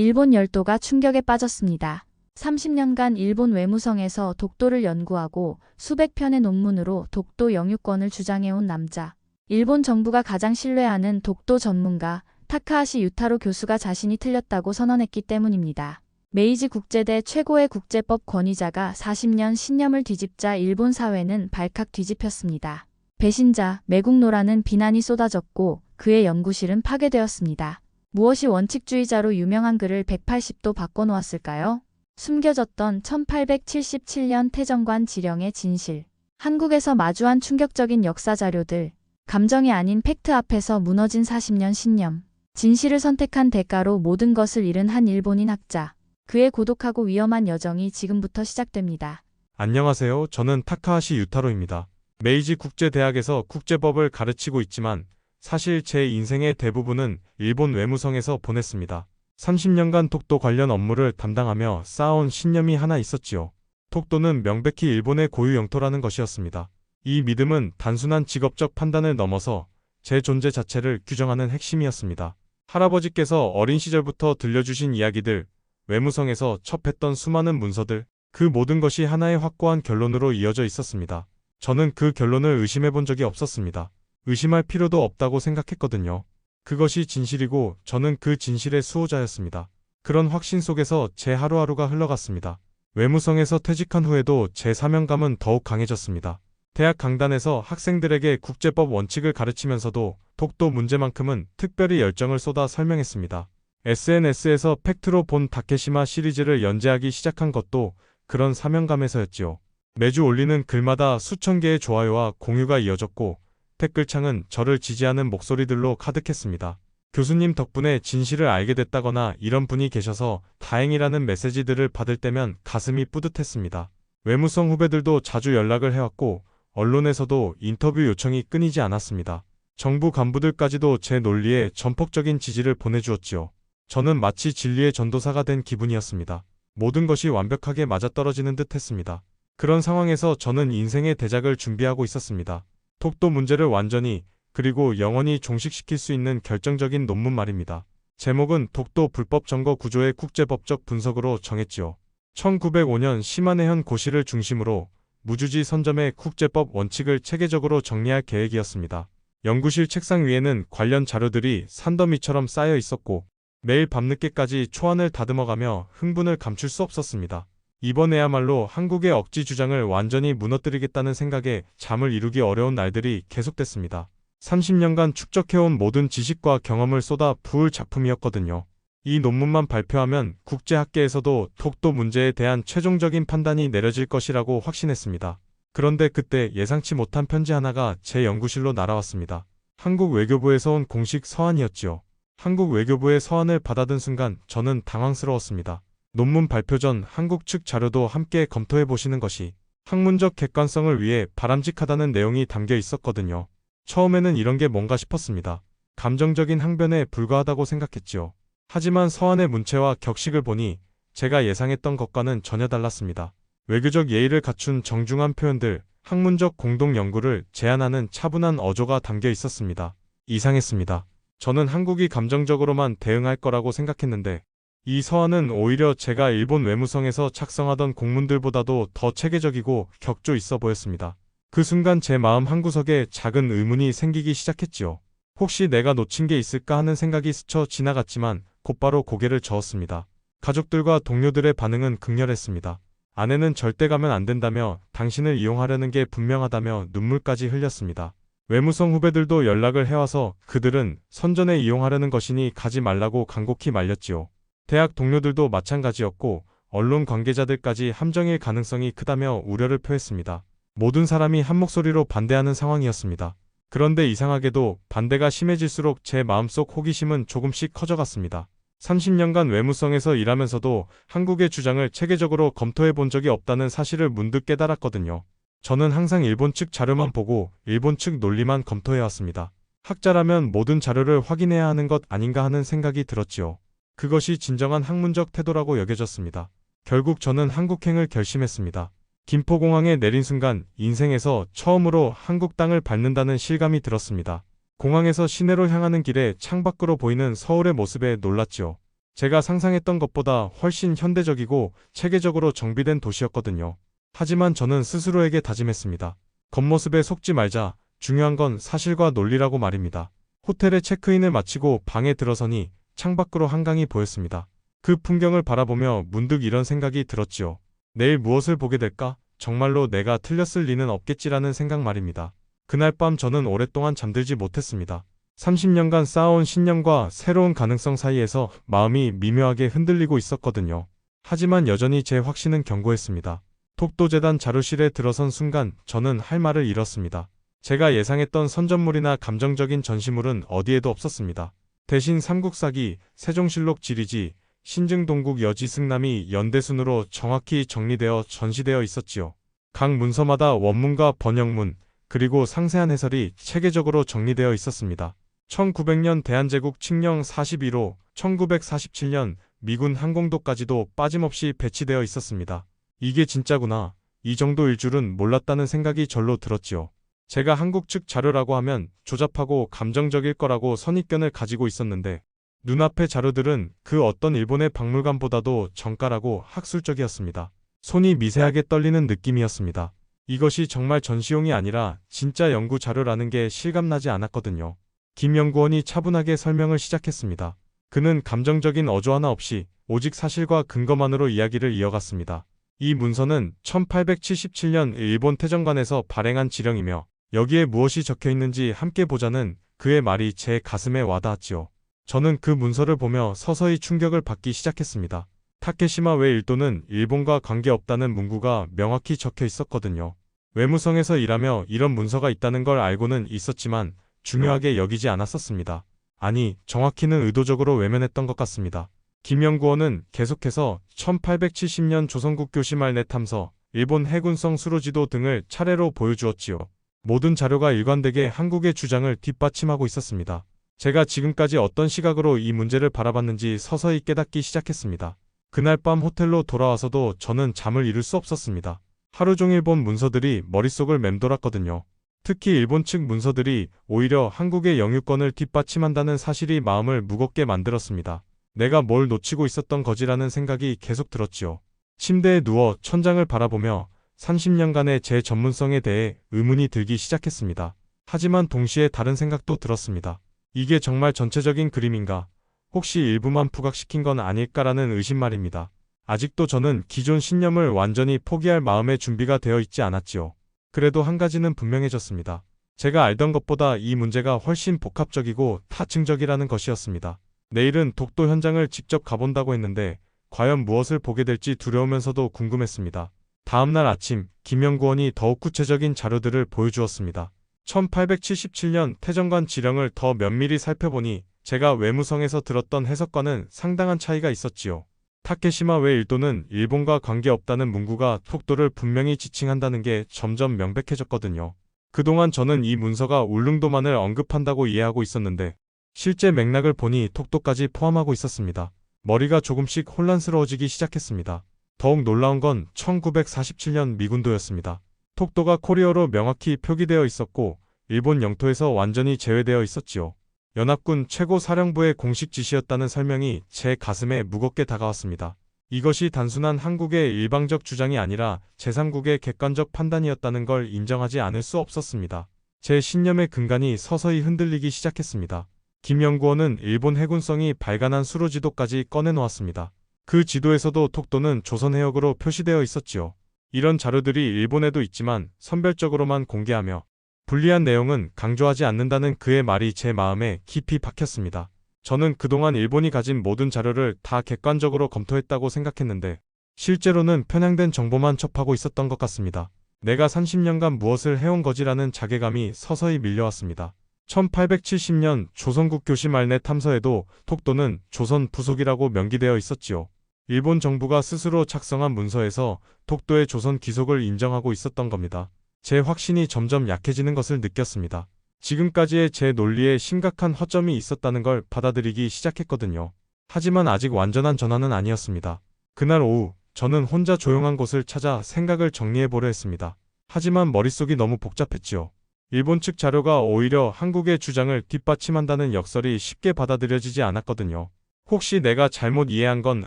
일본 열도가 충격에 빠졌습니다. 30년간 일본 외무성에서 독도를 연구하고 수백 편의 논문으로 독도 영유권을 주장해온 남자. 일본 정부가 가장 신뢰하는 독도 전문가 타카하시 유타로 교수가 자신이 틀렸다고 선언했기 때문입니다. 메이지 국제대 최고의 국제법 권위자가 40년 신념을 뒤집자 일본 사회는 발칵 뒤집혔습니다. 배신자, 매국노라는 비난이 쏟아졌고 그의 연구실은 파괴되었습니다. 무엇이 원칙주의자로 유명한 그를 180도 바꿔놓았을까요? 숨겨졌던 1877년 태정관 지령의 진실. 한국에서 마주한 충격적인 역사 자료들. 감정이 아닌 팩트 앞에서 무너진 40년 신념. 진실을 선택한 대가로 모든 것을 잃은 한 일본인 학자. 그의 고독하고 위험한 여정이 지금부터 시작됩니다. 안녕하세요. 저는 타카하시 유타로입니다. 메이지 국제대학에서 국제법을 가르치고 있지만 사실 제 인생의 대부분은 일본 외무성에서 보냈습니다. 30년간 독도 관련 업무를 담당하며 쌓아온 신념이 하나 있었지요. 독도는 명백히 일본의 고유 영토라는 것이었습니다. 이 믿음은 단순한 직업적 판단을 넘어서 제 존재 자체를 규정하는 핵심이었습니다. 할아버지께서 어린 시절부터 들려주신 이야기들, 외무성에서 첩했던 수많은 문서들, 그 모든 것이 하나의 확고한 결론으로 이어져 있었습니다. 저는 그 결론을 의심해 본 적이 없었습니다. 의심할 필요도 없다고 생각했거든요. 그것이 진실이고 저는 그 진실의 수호자였습니다. 그런 확신 속에서 제 하루하루가 흘러갔습니다. 외무성에서 퇴직한 후에도 제 사명감은 더욱 강해졌습니다. 대학 강단에서 학생들에게 국제법 원칙을 가르치면서도 독도 문제만큼은 특별히 열정을 쏟아 설명했습니다. SNS에서 팩트로 본 다케시마 시리즈를 연재하기 시작한 것도 그런 사명감에서였지요. 매주 올리는 글마다 수천 개의 좋아요와 공유가 이어졌고 댓글창은 저를 지지하는 목소리들로 가득했습니다. 교수님 덕분에 진실을 알게 됐다거나 이런 분이 계셔서 다행이라는 메시지들을 받을 때면 가슴이 뿌듯했습니다. 외무성 후배들도 자주 연락을 해왔고 언론에서도 인터뷰 요청이 끊이지 않았습니다. 정부 간부들까지도 제 논리에 전폭적인 지지를 보내주었지요. 저는 마치 진리의 전도사가 된 기분이었습니다. 모든 것이 완벽하게 맞아떨어지는 듯 했습니다. 그런 상황에서 저는 인생의 대작을 준비하고 있었습니다. 독도 문제를 완전히 그리고 영원히 종식시킬 수 있는 결정적인 논문 말입니다. 제목은 독도 불법 점거 구조의 국제법적 분석으로 정했지요. 1905년 시마네현 고시를 중심으로 무주지 선점의 국제법 원칙을 체계적으로 정리할 계획이었습니다. 연구실 책상 위에는 관련 자료들이 산더미처럼 쌓여 있었고 매일 밤늦게까지 초안을 다듬어가며 흥분을 감출 수 없었습니다. 이번에야말로 한국의 억지 주장을 완전히 무너뜨리겠다는 생각에 잠을 이루기 어려운 날들이 계속됐습니다. 30년간 축적해온 모든 지식과 경험을 쏟아 부을 작품이었거든요. 이 논문만 발표하면 국제학계에서도 독도 문제에 대한 최종적인 판단이 내려질 것이라고 확신했습니다. 그런데 그때 예상치 못한 편지 하나가 제 연구실로 날아왔습니다. 한국 외교부에서 온 공식 서한이었지요. 한국 외교부의 서한을 받아든 순간 저는 당황스러웠습니다. 논문 발표 전 한국 측 자료도 함께 검토해 보시는 것이 학문적 객관성을 위해 바람직하다는 내용이 담겨 있었거든요. 처음에는 이런 게 뭔가 싶었습니다. 감정적인 항변에 불과하다고 생각했지요. 하지만 서한의 문체와 격식을 보니 제가 예상했던 것과는 전혀 달랐습니다. 외교적 예의를 갖춘 정중한 표현들, 학문적 공동 연구를 제안하는 차분한 어조가 담겨 있었습니다. 이상했습니다. 저는 한국이 감정적으로만 대응할 거라고 생각했는데 이 서한은 오히려 제가 일본 외무성에서 작성하던 공문들보다도 더 체계적이고 격조 있어 보였습니다. 그 순간 제 마음 한구석에 작은 의문이 생기기 시작했지요. 혹시 내가 놓친 게 있을까 하는 생각이 스쳐 지나갔지만 곧바로 고개를 저었습니다. 가족들과 동료들의 반응은 극렬했습니다. 아내는 절대 가면 안 된다며 당신을 이용하려는 게 분명하다며 눈물까지 흘렸습니다. 외무성 후배들도 연락을 해와서 그들은 선전에 이용하려는 것이니 가지 말라고 간곡히 말렸지요. 대학 동료들도 마찬가지였고 언론 관계자들까지 함정일 가능성이 크다며 우려를 표했습니다. 모든 사람이 한 목소리로 반대하는 상황이었습니다. 그런데 이상하게도 반대가 심해질수록 제 마음속 호기심은 조금씩 커져갔습니다. 30년간 외무성에서 일하면서도 한국의 주장을 체계적으로 검토해 본 적이 없다는 사실을 문득 깨달았거든요. 저는 항상 일본 측 자료만 보고 일본 측 논리만 검토해 왔습니다. 학자라면 모든 자료를 확인해야 하는 것 아닌가 하는 생각이 들었지요. 그것이 진정한 학문적 태도라고 여겨졌습니다. 결국 저는 한국행을 결심했습니다. 김포공항에 내린 순간 인생에서 처음으로 한국 땅을 밟는다는 실감이 들었습니다. 공항에서 시내로 향하는 길에 창밖으로 보이는 서울의 모습에 놀랐지요. 제가 상상했던 것보다 훨씬 현대적이고 체계적으로 정비된 도시였거든요. 하지만 저는 스스로에게 다짐했습니다. 겉모습에 속지 말자. 중요한 건 사실과 논리라고 말입니다. 호텔에 체크인을 마치고 방에 들어서니 창밖으로 한강이 보였습니다. 그 풍경을 바라보며 문득 이런 생각이 들었지요. 내일 무엇을 보게 될까? 정말로 내가 틀렸을 리는 없겠지라는 생각 말입니다. 그날 밤 저는 오랫동안 잠들지 못했습니다. 30년간 쌓아온 신념과 새로운 가능성 사이에서 마음이 미묘하게 흔들리고 있었거든요. 하지만 여전히 제 확신은 견고했습니다. 독도재단 자료실에 들어선 순간 저는 할 말을 잃었습니다. 제가 예상했던 선전물이나 감정적인 전시물은 어디에도 없었습니다. 대신 삼국사기, 세종실록 지리지, 신증동국 여지 승남이 연대순으로 정확히 정리되어 전시되어 있었지요. 각 문서마다 원문과 번역문, 그리고 상세한 해설이 체계적으로 정리되어 있었습니다. 1900년 대한제국 칙령 41호, 1947년 미군 항공도까지도 빠짐없이 배치되어 있었습니다. 이게 진짜구나. 이 정도일 줄은 몰랐다는 생각이 절로 들었지요. 제가 한국 측 자료라고 하면 조잡하고 감정적일 거라고 선입견을 가지고 있었는데 눈앞의 자료들은 그 어떤 일본의 박물관보다도 정갈하고 학술적이었습니다. 손이 미세하게 떨리는 느낌이었습니다. 이것이 정말 전시용이 아니라 진짜 연구 자료라는 게 실감나지 않았거든요. 김 연구원이 차분하게 설명을 시작했습니다. 그는 감정적인 어조 하나 없이 오직 사실과 근거만으로 이야기를 이어갔습니다. 이 문서는 1877년 일본 태정관에서 발행한 지령이며 여기에 무엇이 적혀 있는지 함께 보자는 그의 말이 제 가슴에 와닿았지요. 저는 그 문서를 보며 서서히 충격을 받기 시작했습니다. 타케시마 외 일도는 일본과 관계없다는 문구가 명확히 적혀 있었거든요. 외무성에서 일하며 이런 문서가 있다는 걸 알고는 있었지만 중요하게 여기지 않았었습니다. 아니, 정확히는 의도적으로 외면했던 것 같습니다. 김 연구원은 계속해서 1870년 조선국 교시 말 내 탐서, 일본 해군성 수로지도 등을 차례로 보여주었지요. 모든 자료가 일관되게 한국의 주장을 뒷받침하고 있었습니다. 제가 지금까지 어떤 시각으로 이 문제를 바라봤는지 서서히 깨닫기 시작했습니다. 그날 밤 호텔로 돌아와서도 저는 잠을 이룰 수 없었습니다. 하루 종일 본 문서들이 머릿속을 맴돌았거든요. 특히 일본 측 문서들이 오히려 한국의 영유권을 뒷받침한다는 사실이 마음을 무겁게 만들었습니다. 내가 뭘 놓치고 있었던 거지라는 생각이 계속 들었지요. 침대에 누워 천장을 바라보며 30년간의 제 전문성에 대해 의문이 들기 시작했습니다. 하지만 동시에 다른 생각도 들었습니다. 이게 정말 전체적인 그림인가? 혹시 일부만 부각시킨 건 아닐까라는 의심 말입니다. 아직도 저는 기존 신념을 완전히 포기할 마음의 준비가 되어 있지 않았지요. 그래도 한 가지는 분명해졌습니다. 제가 알던 것보다 이 문제가 훨씬 복합적이고 다층적이라는 것이었습니다. 내일은 독도 현장을 직접 가본다고 했는데 과연 무엇을 보게 될지 두려우면서도 궁금했습니다. 다음날 아침 김영구원이 더욱 구체적인 자료들을 보여주었습니다. 1877년 태정관 지령을 더 면밀히 살펴보니 제가 외무성에서 들었던 해석과는 상당한 차이가 있었지요. 타케시마 외 일도는 일본과 관계없다는 문구가 독도를 분명히 지칭한다는 게 점점 명백해졌거든요. 그동안 저는 이 문서가 울릉도만을 언급한다고 이해하고 있었는데 실제 맥락을 보니 톡도까지 포함하고 있었습니다. 머리가 조금씩 혼란스러워지기 시작했습니다. 더욱 놀라운 건 1947년 미군도였습니다. 톡도가 코리어로 명확히 표기되어 있었고 일본 영토에서 완전히 제외되어 있었지요. 연합군 최고 사령부의 공식 지시였다는 설명이 제 가슴에 무겁게 다가왔습니다. 이것이 단순한 한국의 일방적 주장이 아니라 제3국의 객관적 판단이었다는 걸 인정하지 않을 수 없었습니다. 제 신념의 근간이 서서히 흔들리기 시작했습니다. 김 연구원은 일본 해군성이 발간한 수로 지도까지 꺼내놓았습니다. 그 지도에서도 톡도는 조선 해역으로 표시되어 있었지요. 이런 자료들이 일본에도 있지만 선별적으로만 공개하며 불리한 내용은 강조하지 않는다는 그의 말이 제 마음에 깊이 박혔습니다. 저는 그동안 일본이 가진 모든 자료를 다 객관적으로 검토했다고 생각했는데 실제로는 편향된 정보만 접하고 있었던 것 같습니다. 내가 30년간 무엇을 해온 거지라는 자괴감이 서서히 밀려왔습니다. 1870년 조선국 교시 말내 탐서에도 톡도는 조선 부속이라고 명기되어 있었지요. 일본 정부가 스스로 작성한 문서에서 독도의 조선 귀속을 인정하고 있었던 겁니다. 제 확신이 점점 약해지는 것을 느꼈습니다. 지금까지의 제 논리에 심각한 허점이 있었다는 걸 받아들이기 시작했거든요. 하지만 아직 완전한 전환은 아니었습니다. 그날 오후, 저는 혼자 조용한 곳을 찾아 생각을 정리해보려 했습니다. 하지만 머릿속이 너무 복잡했지요. 일본 측 자료가 오히려 한국의 주장을 뒷받침한다는 역설이 쉽게 받아들여지지 않았거든요. 혹시 내가 잘못 이해한 건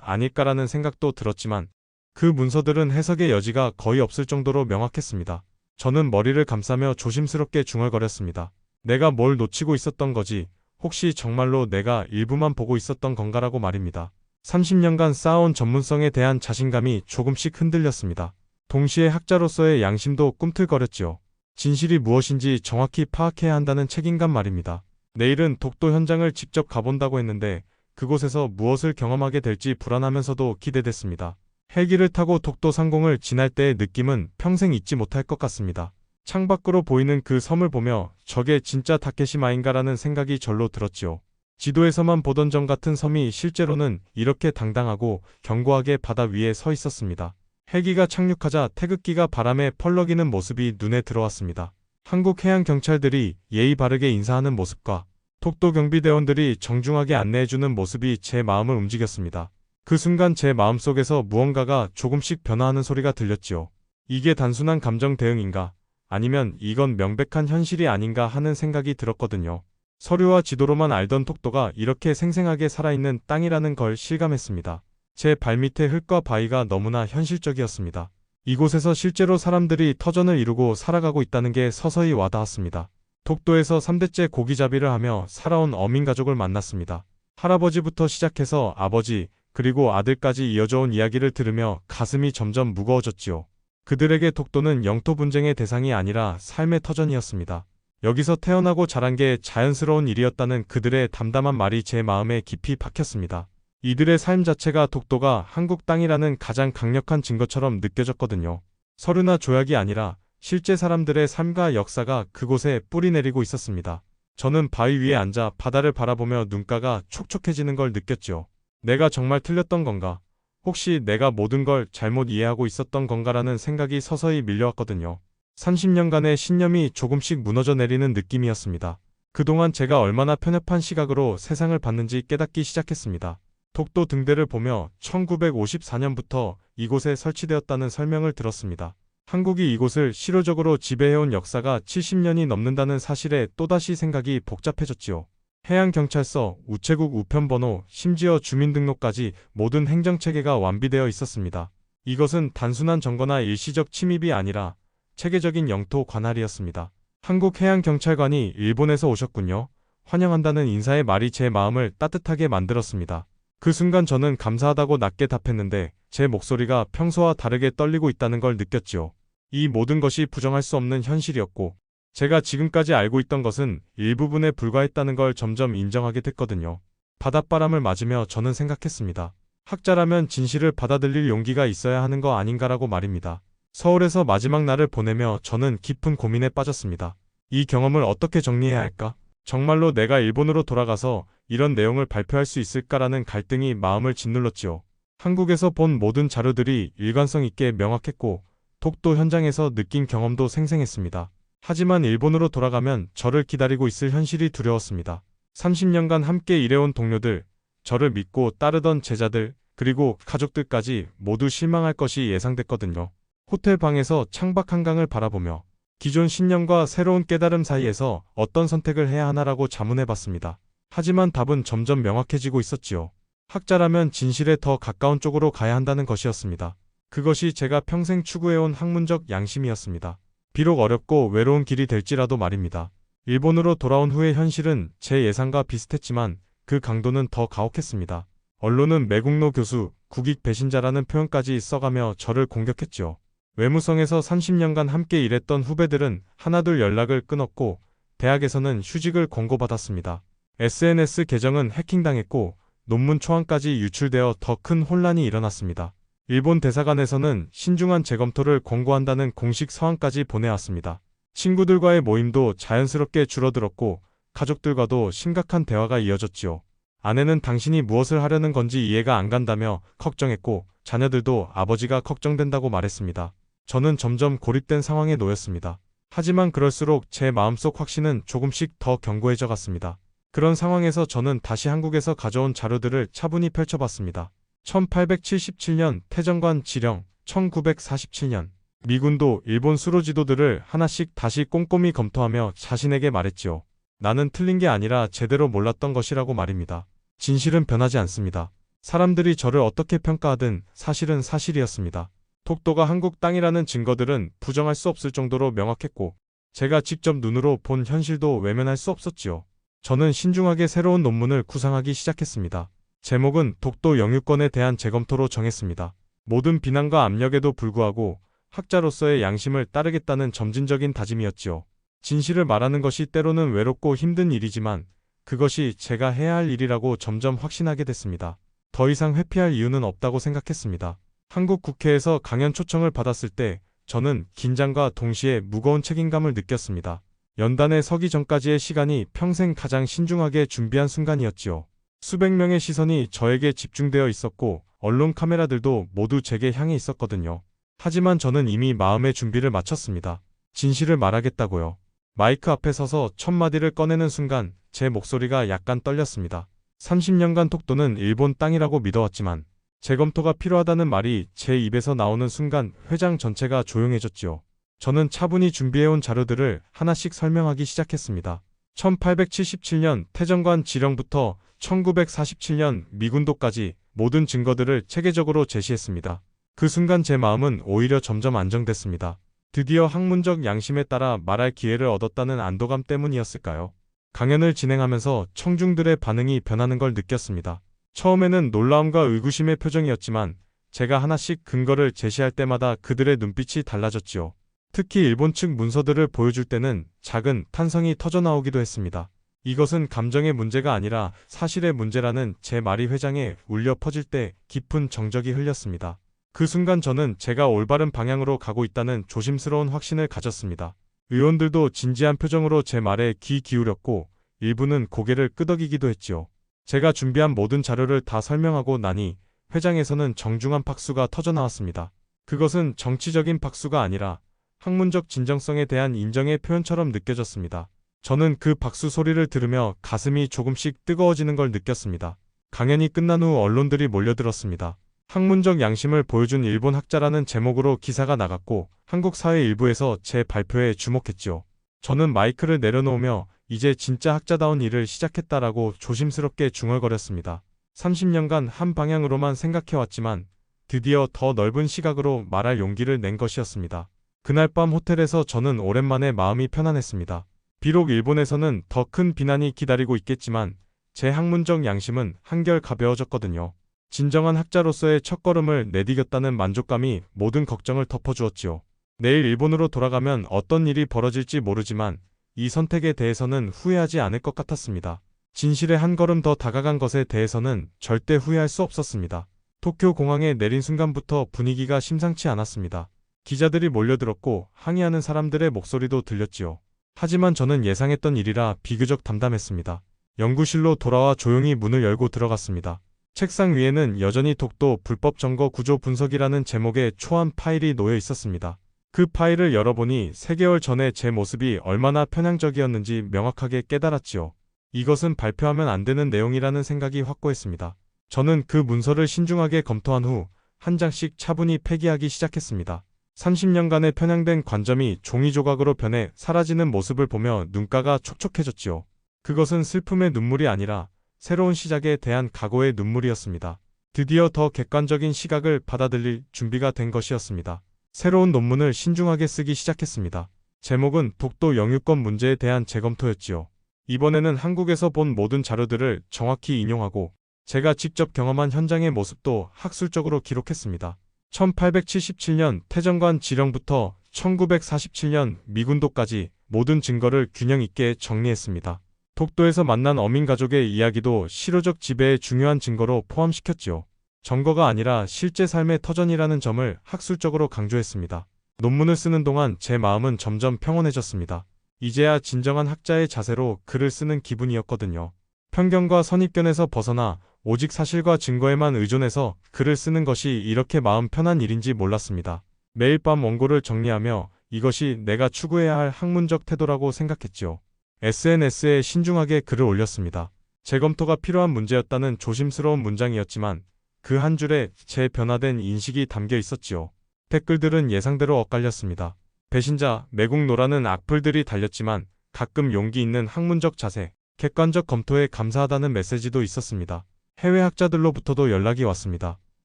아닐까라는 생각도 들었지만 그 문서들은 해석의 여지가 거의 없을 정도로 명확했습니다. 저는 머리를 감싸며 조심스럽게 중얼거렸습니다. 내가 뭘 놓치고 있었던 거지, 혹시 정말로 내가 일부만 보고 있었던 건가라고 말입니다. 30년간 쌓아온 전문성에 대한 자신감이 조금씩 흔들렸습니다. 동시에 학자로서의 양심도 꿈틀거렸지요. 진실이 무엇인지 정확히 파악해야 한다는 책임감 말입니다. 내일은 독도 현장을 직접 가본다고 했는데 그곳에서 무엇을 경험하게 될지 불안하면서도 기대됐습니다. 헬기를 타고 독도 상공을 지날 때의 느낌은 평생 잊지 못할 것 같습니다. 창밖으로 보이는 그 섬을 보며 저게 진짜 다케시마인가라는 생각이 절로 들었지요. 지도에서만 보던 점 같은 섬이 실제로는 이렇게 당당하고 견고하게 바다 위에 서 있었습니다. 헬기가 착륙하자 태극기가 바람에 펄럭이는 모습이 눈에 들어왔습니다. 한국 해양 경찰들이 예의 바르게 인사하는 모습과 독도 경비대원들이 정중하게 안내해주는 모습이 제 마음을 움직였습니다. 그 순간 제 마음속에서 무언가가 조금씩 변화하는 소리가 들렸지요. 이게 단순한 감정 대응인가? 아니면 이건 명백한 현실이 아닌가 하는 생각이 들었거든요. 서류와 지도로만 알던 독도가 이렇게 생생하게 살아있는 땅이라는 걸 실감했습니다. 제 발밑의 흙과 바위가 너무나 현실적이었습니다. 이곳에서 실제로 사람들이 터전을 이루고 살아가고 있다는 게 서서히 와닿았습니다. 독도에서 3대째 고기잡이를 하며 살아온 어민 가족을 만났습니다. 할아버지부터 시작해서 아버지, 그리고 아들까지 이어져온 이야기를 들으며 가슴이 점점 무거워졌지요. 그들에게 독도는 영토 분쟁의 대상이 아니라 삶의 터전이었습니다. 여기서 태어나고 자란 게 자연스러운 일이었다는 그들의 담담한 말이 제 마음에 깊이 박혔습니다. 이들의 삶 자체가 독도가 한국 땅이라는 가장 강력한 증거처럼 느껴졌거든요. 서류나 조약이 아니라 실제 사람들의 삶과 역사가 그곳에 뿌리 내리고 있었습니다. 저는 바위 위에 앉아 바다를 바라보며 눈가가 촉촉해지는 걸 느꼈죠. 내가 정말 틀렸던 건가? 혹시 내가 모든 걸 잘못 이해하고 있었던 건가라는 생각이 서서히 밀려왔거든요. 30년간의 신념이 조금씩 무너져 내리는 느낌이었습니다. 그동안 제가 얼마나 편협한 시각으로 세상을 봤는지 깨닫기 시작했습니다. 독도 등대를 보며 1954년부터 이곳에 설치되었다는 설명을 들었습니다. 한국이 이곳을 실효적으로 지배해온 역사가 70년이 넘는다는 사실에 또다시 생각이 복잡해졌지요. 해양경찰서, 우체국 우편번호, 심지어 주민등록까지 모든 행정체계가 완비되어 있었습니다. 이것은 단순한 점거나 일시적 침입이 아니라 체계적인 영토 관할이었습니다. 한국해양경찰관이 일본에서 오셨군요. 환영한다는 인사의 말이 제 마음을 따뜻하게 만들었습니다. 그 순간 저는 감사하다고 낮게 답했는데 제 목소리가 평소와 다르게 떨리고 있다는 걸 느꼈지요. 이 모든 것이 부정할 수 없는 현실이었고 제가 지금까지 알고 있던 것은 일부분에 불과했다는 걸 점점 인정하게 됐거든요. 바닷바람을 맞으며 저는 생각했습니다. 학자라면 진실을 받아들일 용기가 있어야 하는 거 아닌가라고 말입니다. 서울에서 마지막 날을 보내며 저는 깊은 고민에 빠졌습니다. 이 경험을 어떻게 정리해야 할까? 정말로 내가 일본으로 돌아가서 이런 내용을 발표할 수 있을까라는 갈등이 마음을 짓눌렀지요. 한국에서 본 모든 자료들이 일관성 있게 명확했고 독도 현장에서 느낀 경험도 생생했습니다. 하지만 일본으로 돌아가면 저를 기다리고 있을 현실이 두려웠습니다. 30년간 함께 일해온 동료들, 저를 믿고 따르던 제자들, 그리고 가족들까지 모두 실망할 것이 예상됐거든요. 호텔 방에서 창밖 한강을 바라보며 기존 신념과 새로운 깨달음 사이에서 어떤 선택을 해야 하나라고 자문해 봤습니다. 하지만 답은 점점 명확해지고 있었지요. 학자라면 진실에 더 가까운 쪽으로 가야 한다는 것이었습니다. 그것이 제가 평생 추구해온 학문적 양심이었습니다. 비록 어렵고 외로운 길이 될지라도 말입니다. 일본으로 돌아온 후의 현실은 제 예상과 비슷했지만 그 강도는 더 가혹했습니다. 언론은 매국노 교수, 국익 배신자라는 표현까지 써가며 저를 공격했죠. 외무성에서 30년간 함께 일했던 후배들은 하나둘 연락을 끊었고 대학에서는 휴직을 권고받았습니다. SNS 계정은 해킹당했고 논문 초안까지 유출되어 더 큰 혼란이 일어났습니다. 일본 대사관에서는 신중한 재검토를 권고한다는 공식 서한까지 보내왔습니다. 친구들과의 모임도 자연스럽게 줄어들었고 가족들과도 심각한 대화가 이어졌지요. 아내는 당신이 무엇을 하려는 건지 이해가 안 간다며 걱정했고 자녀들도 아버지가 걱정된다고 말했습니다. 저는 점점 고립된 상황에 놓였습니다. 하지만 그럴수록 제 마음속 확신은 조금씩 더 견고해져 갔습니다. 그런 상황에서 저는 다시 한국에서 가져온 자료들을 차분히 펼쳐봤습니다. 1877년 태정관 지령, 1947년 미군도 일본 수로 지도들을 하나씩 다시 꼼꼼히 검토하며 자신에게 말했지요. 나는 틀린 게 아니라 제대로 몰랐던 것이라고 말입니다. 진실은 변하지 않습니다. 사람들이 저를 어떻게 평가하든 사실은 사실이었습니다. 독도가 한국 땅이라는 증거들은 부정할 수 없을 정도로 명확했고 제가 직접 눈으로 본 현실도 외면할 수 없었지요. 저는 신중하게 새로운 논문을 구상하기 시작했습니다. 제목은 독도 영유권에 대한 재검토로 정했습니다. 모든 비난과 압력에도 불구하고 학자로서의 양심을 따르겠다는 점진적인 다짐이었지요. 진실을 말하는 것이 때로는 외롭고 힘든 일이지만 그것이 제가 해야 할 일이라고 점점 확신하게 됐습니다. 더 이상 회피할 이유는 없다고 생각했습니다. 한국 국회에서 강연 초청을 받았을 때 저는 긴장과 동시에 무거운 책임감을 느꼈습니다. 연단에 서기 전까지의 시간이 평생 가장 신중하게 준비한 순간이었지요. 수백 명의 시선이 저에게 집중되어 있었고 언론 카메라들도 모두 제게 향해 있었거든요. 하지만 저는 이미 마음의 준비를 마쳤습니다. 진실을 말하겠다고요. 마이크 앞에 서서 첫 마디를 꺼내는 순간 제 목소리가 약간 떨렸습니다. 30년간 독도는 일본 땅이라고 믿어왔지만 재검토가 필요하다는 말이 제 입에서 나오는 순간 회장 전체가 조용해졌지요. 저는 차분히 준비해온 자료들을 하나씩 설명하기 시작했습니다. 1877년 태정관 지령부터 1947년 미군도까지 모든 증거들을 체계적으로 제시했습니다. 그 순간 제 마음은 오히려 점점 안정됐습니다. 드디어 학문적 양심에 따라 말할 기회를 얻었다는 안도감 때문이었을까요? 강연을 진행하면서 청중들의 반응이 변하는 걸 느꼈습니다. 처음에는 놀라움과 의구심의 표정이었지만 제가 하나씩 근거를 제시할 때마다 그들의 눈빛이 달라졌지요. 특히 일본 측 문서들을 보여줄 때는 작은 탄성이 터져나오기도 했습니다. 이것은 감정의 문제가 아니라 사실의 문제라는 제 말이 회장에 울려 퍼질 때 깊은 정적이 흘렸습니다. 그 순간 저는 제가 올바른 방향으로 가고 있다는 조심스러운 확신을 가졌습니다. 의원들도 진지한 표정으로 제 말에 귀 기울였고 일부는 고개를 끄덕이기도 했지요. 제가 준비한 모든 자료를 다 설명하고 나니 회장에서는 정중한 박수가 터져나왔습니다. 그것은 정치적인 박수가 아니라 학문적 진정성에 대한 인정의 표현처럼 느껴졌습니다. 저는 그 박수 소리를 들으며 가슴이 조금씩 뜨거워지는 걸 느꼈습니다. 강연이 끝난 후 언론들이 몰려들었습니다. 학문적 양심을 보여준 일본 학자라는 제목으로 기사가 나갔고 한국 사회 일부에서 제 발표에 주목했지요. 저는 마이크를 내려놓으며 이제 진짜 학자다운 일을 시작했다라고 조심스럽게 중얼거렸습니다. 30년간 한 방향으로만 생각해왔지만 드디어 더 넓은 시각으로 말할 용기를 낸 것이었습니다. 그날 밤 호텔에서 저는 오랜만에 마음이 편안했습니다. 비록 일본에서는 더 큰 비난이 기다리고 있겠지만 제 학문적 양심은 한결 가벼워졌거든요. 진정한 학자로서의 첫걸음을 내디뎠다는 만족감이 모든 걱정을 덮어주었지요. 내일 일본으로 돌아가면 어떤 일이 벌어질지 모르지만 이 선택에 대해서는 후회하지 않을 것 같았습니다. 진실의 한 걸음 더 다가간 것에 대해서는 절대 후회할 수 없었습니다. 도쿄 공항에 내린 순간부터 분위기가 심상치 않았습니다. 기자들이 몰려들었고 항의하는 사람들의 목소리도 들렸지요. 하지만 저는 예상했던 일이라 비교적 담담했습니다. 연구실로 돌아와 조용히 문을 열고 들어갔습니다. 책상 위에는 여전히 독도 불법 점거 구조 분석이라는 제목의 초안 파일이 놓여 있었습니다. 그 파일을 열어보니 3개월 전에 제 모습이 얼마나 편향적이었는지 명확하게 깨달았지요. 이것은 발표하면 안 되는 내용이라는 생각이 확고했습니다. 저는 그 문서를 신중하게 검토한 후 한 장씩 차분히 폐기하기 시작했습니다. 30년간의 편향된 관점이 종이 조각으로 변해 사라지는 모습을 보며 눈가가 촉촉해졌지요. 그것은 슬픔의 눈물이 아니라 새로운 시작에 대한 각오의 눈물이었습니다. 드디어 더 객관적인 시각을 받아들일 준비가 된 것이었습니다. 새로운 논문을 신중하게 쓰기 시작했습니다. 제목은 독도 영유권 문제에 대한 재검토였지요. 이번에는 한국에서 본 모든 자료들을 정확히 인용하고 제가 직접 경험한 현장의 모습도 학술적으로 기록했습니다. 1877년 태정관 지령부터 1947년 미군도까지 모든 증거를 균형 있게 정리했습니다. 독도에서 만난 어민 가족의 이야기도 실효적 지배의 중요한 증거로 포함시켰지요. 점거가 아니라 실제 삶의 터전이라는 점을 학술적으로 강조했습니다. 논문을 쓰는 동안 제 마음은 점점 평온해졌습니다. 이제야 진정한 학자의 자세로 글을 쓰는 기분이었거든요. 편견과 선입견에서 벗어나 오직 사실과 증거에만 의존해서 글을 쓰는 것이 이렇게 마음 편한 일인지 몰랐습니다. 매일 밤 원고를 정리하며 이것이 내가 추구해야 할 학문적 태도라고 생각했지요. SNS에 신중하게 글을 올렸습니다. 재검토가 필요한 문제였다는 조심스러운 문장이었지만 그 한 줄에 제 변화된 인식이 담겨 있었지요. 댓글들은 예상대로 엇갈렸습니다. 배신자, 매국노라는 악플들이 달렸지만 가끔 용기 있는 학문적 자세, 객관적 검토에 감사하다는 메시지도 있었습니다. 해외 학자들로부터도 연락이 왔습니다.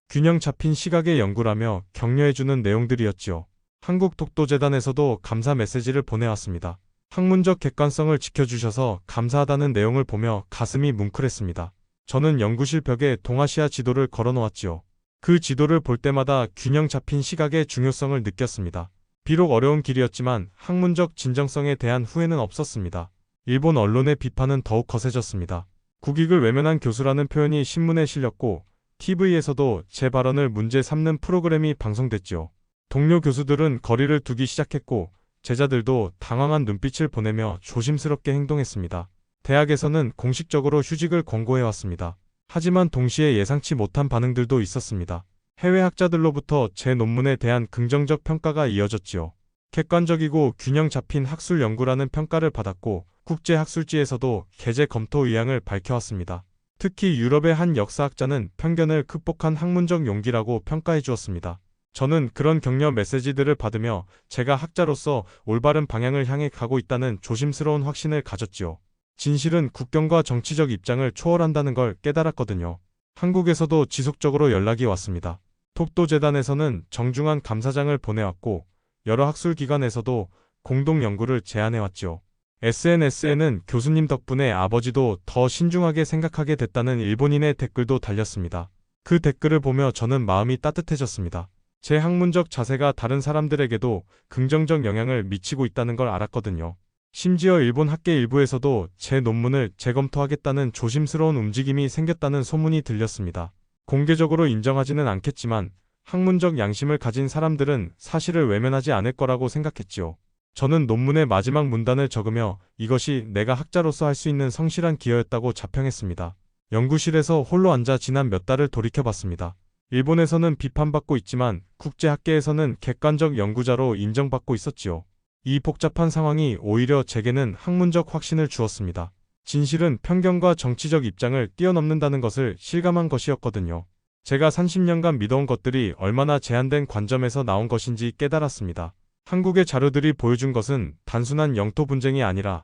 균형 잡힌 시각의 연구라며 격려해주는 내용들이었지요. 한국 독도재단에서도 감사 메시지를 보내왔습니다. 학문적 객관성을 지켜주셔서 감사하다는 내용을 보며 가슴이 뭉클했습니다. 저는 연구실 벽에 동아시아 지도를 걸어놓았지요. 그 지도를 볼 때마다 균형 잡힌 시각의 중요성을 느꼈습니다. 비록 어려운 길이었지만 학문적 진정성에 대한 후회는 없었습니다. 일본 언론의 비판은 더욱 거세졌습니다. 국익을 외면한 교수라는 표현이 신문에 실렸고 TV에서도 제 발언을 문제 삼는 프로그램이 방송됐죠. 동료 교수들은 거리를 두기 시작했고 제자들도 당황한 눈빛을 보내며 조심스럽게 행동했습니다. 대학에서는 공식적으로 휴직을 권고해왔습니다. 하지만 동시에 예상치 못한 반응들도 있었습니다. 해외 학자들로부터 제 논문에 대한 긍정적 평가가 이어졌지요. 객관적이고 균형 잡힌 학술 연구라는 평가를 받았고 국제학술지에서도 게재 검토 의향을 밝혀왔습니다. 특히 유럽의 한 역사학자는 편견을 극복한 학문적 용기라고 평가해 주었습니다. 저는 그런 격려 메시지들을 받으며 제가 학자로서 올바른 방향을 향해 가고 있다는 조심스러운 확신을 가졌지요. 진실은 국경과 정치적 입장을 초월한다는 걸 깨달았거든요. 한국에서도 지속적으로 연락이 왔습니다. 독도재단에서는 정중한 감사장을 보내왔고 여러 학술기관에서도 공동 연구를 제안해왔죠. SNS에는 교수님 덕분에 아버지도 더 신중하게 생각하게 됐다는 일본인의 댓글도 달렸습니다. 그 댓글을 보며 저는 마음이 따뜻해졌습니다. 제 학문적 자세가 다른 사람들에게도 긍정적 영향을 미치고 있다는 걸 알았거든요. 심지어 일본 학계 일부에서도 제 논문을 재검토하겠다는 조심스러운 움직임이 생겼다는 소문이 들렸습니다. 공개적으로 인정하지는 않겠지만 학문적 양심을 가진 사람들은 사실을 외면하지 않을 거라고 생각했지요. 저는 논문의 마지막 문단을 적으며 이것이 내가 학자로서 할 수 있는 성실한 기여였다고 자평했습니다. 연구실에서 홀로 앉아 지난 몇 달을 돌이켜봤습니다. 일본에서는 비판받고 있지만 국제학계에서는 객관적 연구자로 인정받고 있었지요. 이 복잡한 상황이 오히려 제게는 학문적 확신을 주었습니다. 진실은 편견과 정치적 입장을 뛰어넘는다는 것을 실감한 것이었거든요. 제가 30년간 믿어온 것들이 얼마나 제한된 관점에서 나온 것인지 깨달았습니다. 한국의 자료들이 보여준 것은 단순한 영토 분쟁이 아니라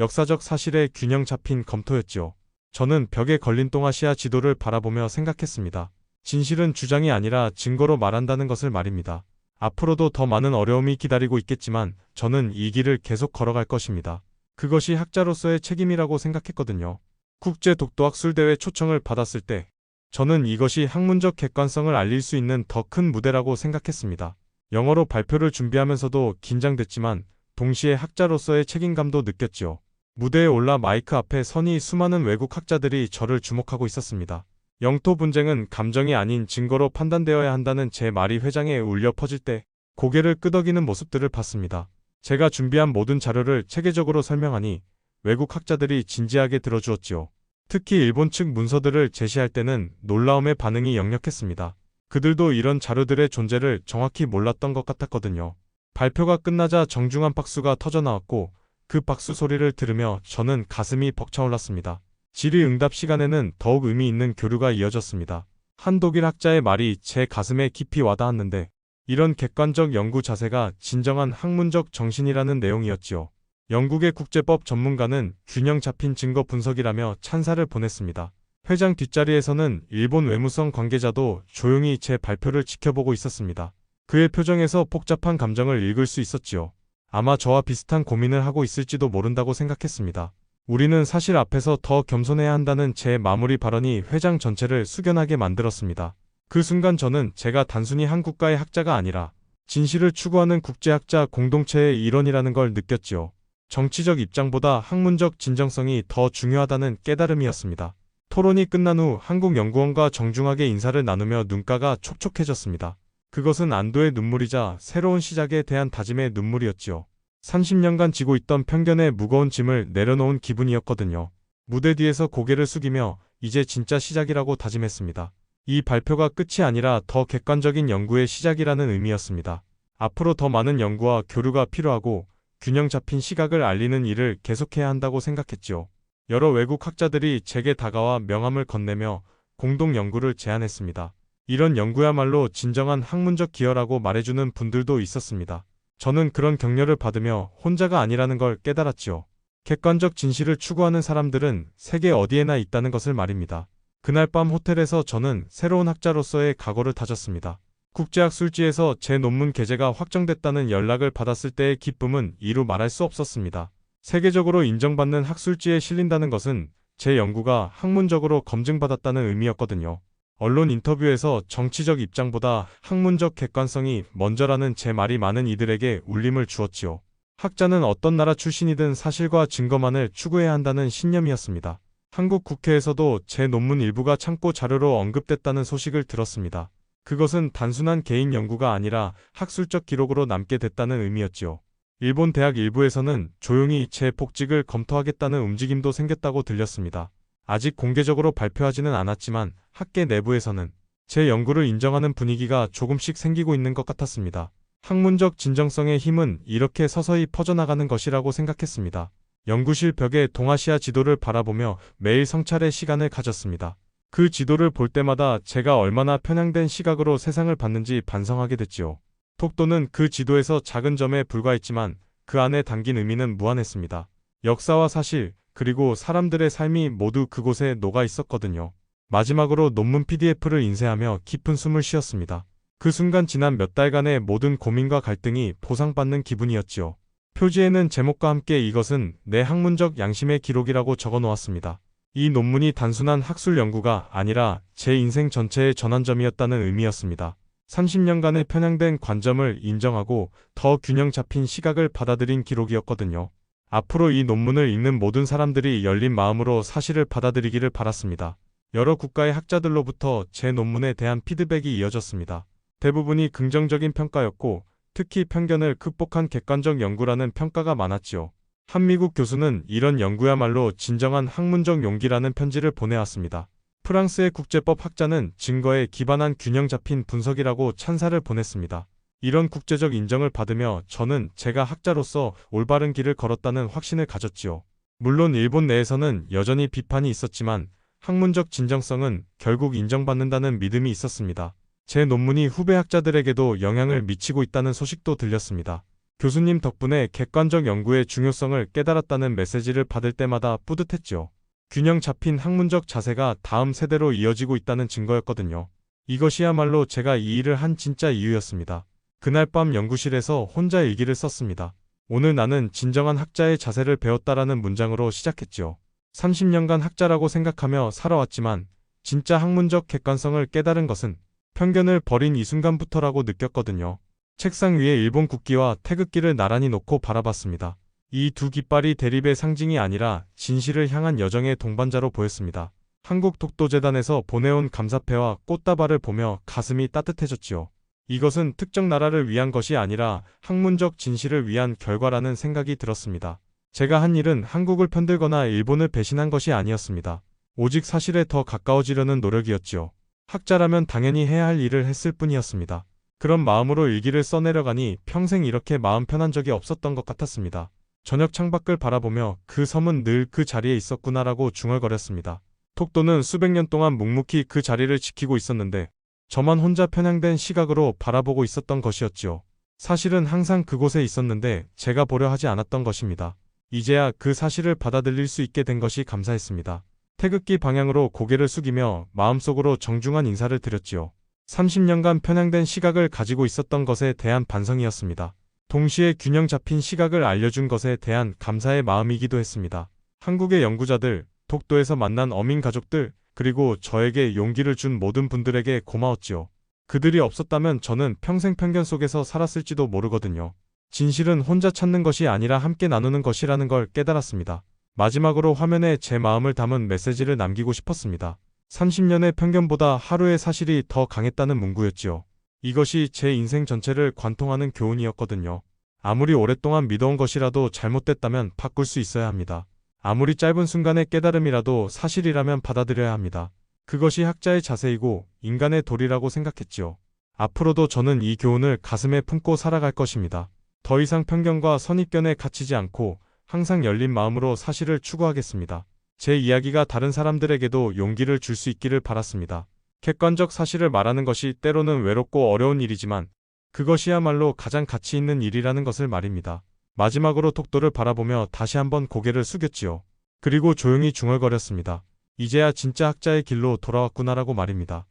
역사적 사실의 균형 잡힌 검토였지요. 저는 벽에 걸린 동아시아 지도를 바라보며 생각했습니다. 진실은 주장이 아니라 증거로 말한다는 것을 말입니다. 앞으로도 더 많은 어려움이 기다리고 있겠지만 저는 이 길을 계속 걸어갈 것입니다. 그것이 학자로서의 책임이라고 생각했거든요. 국제 독도학술대회 초청을 받았을 때 저는 이것이 학문적 객관성을 알릴 수 있는 더 큰 무대라고 생각했습니다. 영어로 발표를 준비하면서도 긴장됐지만 동시에 학자로서의 책임감도 느꼈지요. 무대에 올라 마이크 앞에 서니 수많은 외국 학자들이 저를 주목하고 있었습니다. 영토 분쟁은 감정이 아닌 증거로 판단되어야 한다는 제 말이 회장에 울려 퍼질 때 고개를 끄덕이는 모습들을 봤습니다. 제가 준비한 모든 자료를 체계적으로 설명하니 외국 학자들이 진지하게 들어주었지요. 특히 일본 측 문서들을 제시할 때는 놀라움의 반응이 역력했습니다. 그들도 이런 자료들의 존재를 정확히 몰랐던 것 같았거든요. 발표가 끝나자 정중한 박수가 터져나왔고 그 박수 소리를 들으며 저는 가슴이 벅차올랐습니다. 질의응답 시간에는 더욱 의미 있는 교류가 이어졌습니다. 한 독일 학자의 말이 제 가슴에 깊이 와닿았는데 이런 객관적 연구 자세가 진정한 학문적 정신이라는 내용이었지요. 영국의 국제법 전문가는 균형 잡힌 증거 분석이라며 찬사를 보냈습니다. 회장 뒷자리에서는 일본 외무성 관계자도 조용히 제 발표를 지켜보고 있었습니다. 그의 표정에서 복잡한 감정을 읽을 수 있었지요. 아마 저와 비슷한 고민을 하고 있을지도 모른다고 생각했습니다. 우리는 사실 앞에서 더 겸손해야 한다는 제 마무리 발언이 회장 전체를 숙연하게 만들었습니다. 그 순간 저는 제가 단순히 한 국가의 학자가 아니라 진실을 추구하는 국제학자 공동체의 일원이라는 걸 느꼈지요. 정치적 입장보다 학문적 진정성이 더 중요하다는 깨달음이었습니다. 토론이 끝난 후 한국연구원과 정중하게 인사를 나누며 눈가가 촉촉해졌습니다. 그것은 안도의 눈물이자 새로운 시작에 대한 다짐의 눈물이었지요. 30년간 지고 있던 편견의 무거운 짐을 내려놓은 기분이었거든요. 무대 뒤에서 고개를 숙이며 이제 진짜 시작이라고 다짐했습니다. 이 발표가 끝이 아니라 더 객관적인 연구의 시작이라는 의미였습니다. 앞으로 더 많은 연구와 교류가 필요하고 균형 잡힌 시각을 알리는 일을 계속해야 한다고 생각했지요. 여러 외국 학자들이 제게 다가와 명함을 건네며 공동 연구를 제안했습니다. 이런 연구야말로 진정한 학문적 기여라고 말해주는 분들도 있었습니다. 저는 그런 격려를 받으며 혼자가 아니라는 걸 깨달았지요. 객관적 진실을 추구하는 사람들은 세계 어디에나 있다는 것을 말입니다. 그날 밤 호텔에서 저는 새로운 학자로서의 각오를 다졌습니다. 국제학 술지에서 제 논문 게재가 확정됐다는 연락을 받았을 때의 기쁨은 이루 말할 수 없었습니다. 세계적으로 인정받는 학술지에 실린다는 것은 제 연구가 학문적으로 검증받았다는 의미였거든요. 언론 인터뷰에서 정치적 입장보다 학문적 객관성이 먼저라는 제 말이 많은 이들에게 울림을 주었지요. 학자는 어떤 나라 출신이든 사실과 증거만을 추구해야 한다는 신념이었습니다. 한국 국회에서도 제 논문 일부가 참고 자료로 언급됐다는 소식을 들었습니다. 그것은 단순한 개인 연구가 아니라 학술적 기록으로 남게 됐다는 의미였지요. 일본 대학 일부에서는 조용히 제 복직을 검토하겠다는 움직임도 생겼다고 들렸습니다. 아직 공개적으로 발표하지는 않았지만 학계 내부에서는 제 연구를 인정하는 분위기가 조금씩 생기고 있는 것 같았습니다. 학문적 진정성의 힘은 이렇게 서서히 퍼져나가는 것이라고 생각했습니다. 연구실 벽에 동아시아 지도를 바라보며 매일 성찰의 시간을 가졌습니다. 그 지도를 볼 때마다 제가 얼마나 편향된 시각으로 세상을 봤는지 반성하게 됐지요. 톡도는 그 지도에서 작은 점에 불과했지만 그 안에 담긴 의미는 무한했습니다. 역사와 사실, 그리고 사람들의 삶이 모두 그곳에 녹아 있었거든요. 마지막으로 논문 PDF를 인쇄하며 깊은 숨을 쉬었습니다. 그 순간 지난 몇 달간의 모든 고민과 갈등이 보상받는 기분이었지요. 표지에는 제목과 함께 이것은 내 학문적 양심의 기록이라고 적어 놓았습니다. 이 논문이 단순한 학술 연구가 아니라 제 인생 전체의 전환점이었다는 의미였습니다. 30년간의 편향된 관점을 인정하고 더 균형 잡힌 시각을 받아들인 기록이었거든요. 앞으로 이 논문을 읽는 모든 사람들이 열린 마음으로 사실을 받아들이기를 바랐습니다. 여러 국가의 학자들로부터 제 논문에 대한 피드백이 이어졌습니다. 대부분이 긍정적인 평가였고 특히 편견을 극복한 객관적 연구라는 평가가 많았지요. 한미국 교수는 이런 연구야말로 진정한 학문적 용기라는 편지를 보내왔습니다. 프랑스의 국제법 학자는 증거에 기반한 균형 잡힌 분석이라고 찬사를 보냈습니다. 이런 국제적 인정을 받으며 저는 제가 학자로서 올바른 길을 걸었다는 확신을 가졌지요. 물론 일본 내에서는 여전히 비판이 있었지만 학문적 진정성은 결국 인정받는다는 믿음이 있었습니다. 제 논문이 후배 학자들에게도 영향을 미치고 있다는 소식도 들렸습니다. 교수님 덕분에 객관적 연구의 중요성을 깨달았다는 메시지를 받을 때마다 뿌듯했지요. 균형 잡힌 학문적 자세가 다음 세대로 이어지고 있다는 증거였거든요. 이것이야말로 제가 이 일을 한 진짜 이유였습니다. 그날 밤 연구실에서 혼자 일기를 썼습니다. 오늘 나는 진정한 학자의 자세를 배웠다라는 문장으로 시작했지요. 30년간 학자라고 생각하며 살아왔지만 진짜 학문적 객관성을 깨달은 것은 편견을 버린 이 순간부터라고 느꼈거든요. 책상 위에 일본 국기와 태극기를 나란히 놓고 바라봤습니다. 이 두 깃발이 대립의 상징이 아니라 진실을 향한 여정의 동반자로 보였습니다. 한국 독도재단에서 보내온 감사패와 꽃다발을 보며 가슴이 따뜻해졌지요. 이것은 특정 나라를 위한 것이 아니라 학문적 진실을 위한 결과라는 생각이 들었습니다. 제가 한 일은 한국을 편들거나 일본을 배신한 것이 아니었습니다. 오직 사실에 더 가까워지려는 노력이었지요. 학자라면 당연히 해야 할 일을 했을 뿐이었습니다. 그런 마음으로 일기를 써내려가니 평생 이렇게 마음 편한 적이 없었던 것 같았습니다. 저녁 창밖을 바라보며 그 섬은 늘 그 자리에 있었구나라고 중얼거렸습니다. 톡도는 수백 년 동안 묵묵히 그 자리를 지키고 있었는데 저만 혼자 편향된 시각으로 바라보고 있었던 것이었지요. 사실은 항상 그곳에 있었는데 제가 보려 하지 않았던 것입니다. 이제야 그 사실을 받아들일 수 있게 된 것이 감사했습니다. 태극기 방향으로 고개를 숙이며 마음속으로 정중한 인사를 드렸지요. 30년간 편향된 시각을 가지고 있었던 것에 대한 반성이었습니다. 동시에 균형 잡힌 시각을 알려준 것에 대한 감사의 마음이기도 했습니다. 한국의 연구자들, 독도에서 만난 어민 가족들, 그리고 저에게 용기를 준 모든 분들에게 고마웠지요. 그들이 없었다면 저는 평생 편견 속에서 살았을지도 모르거든요. 진실은 혼자 찾는 것이 아니라 함께 나누는 것이라는 걸 깨달았습니다. 마지막으로 화면에 제 마음을 담은 메시지를 남기고 싶었습니다. 30년의 편견보다 하루의 사실이 더 강했다는 문구였지요. 이것이 제 인생 전체를 관통하는 교훈이었거든요. 아무리 오랫동안 믿어온 것이라도 잘못됐다면 바꿀 수 있어야 합니다. 아무리 짧은 순간의 깨달음이라도 사실이라면 받아들여야 합니다. 그것이 학자의 자세이고 인간의 도리라고 생각했지요. 앞으로도 저는 이 교훈을 가슴에 품고 살아갈 것입니다. 더 이상 편견과 선입견에 갇히지 않고 항상 열린 마음으로 사실을 추구하겠습니다. 제 이야기가 다른 사람들에게도 용기를 줄 수 있기를 바랐습니다. 객관적 사실을 말하는 것이 때로는 외롭고 어려운 일이지만 그것이야말로 가장 가치 있는 일이라는 것을 말입니다. 마지막으로 독도를 바라보며 다시 한번 고개를 숙였지요. 그리고 조용히 중얼거렸습니다. 이제야 진짜 학자의 길로 돌아왔구나라고 말입니다.